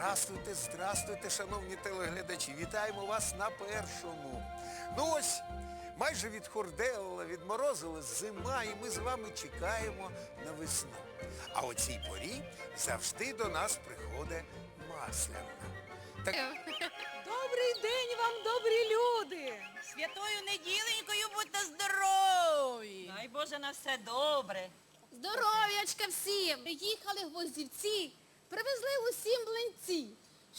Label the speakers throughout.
Speaker 1: Здрастуйте, здрастуйте, шановні телеглядачі. Вітаємо вас на першому. Ну ось, майже відхорделила, відморозила зима, і ми з вами чекаємо на весну. А о цій порі завжди до нас приходить масляна. Так
Speaker 2: Добрий день вам, добрі люди!
Speaker 3: Святою неділенькою будьте здорові!
Speaker 2: Дай Боже на все добре.
Speaker 4: Здоров'ячка всім! Приїхали гвоздівці, привезли усім млинці,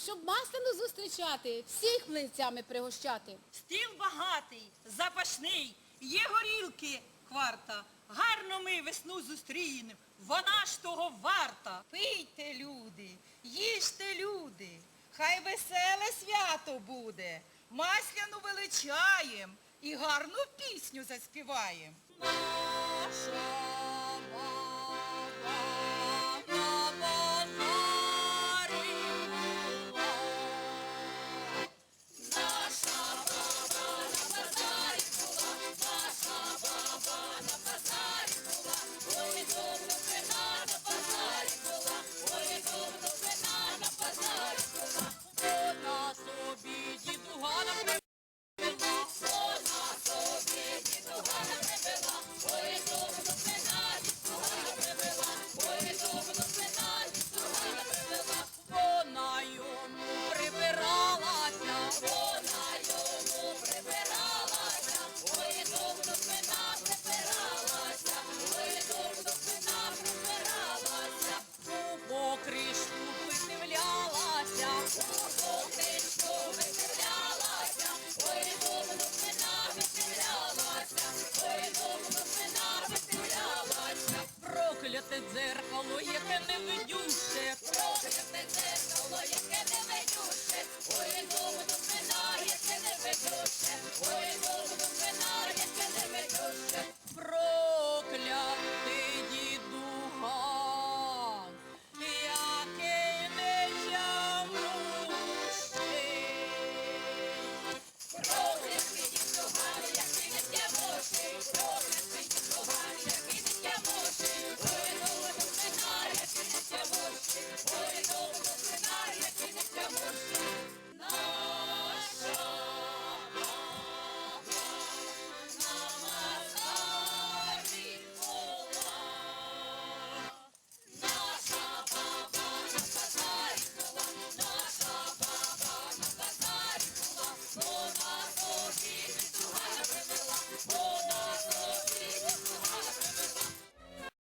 Speaker 4: щоб масляну зустрічати, всіх млинцями пригощати.
Speaker 2: Стіл багатий, запашний, є горілки кварта. Гарно ми весну зустрінем, вона ж того варта. Пийте, люди, їжте, люди, хай веселе свято буде. Масляну величаєм і гарну пісню заспіваєм. Наша Прокляте дзеркало, яке не видюще, прокляте дзеркало, яке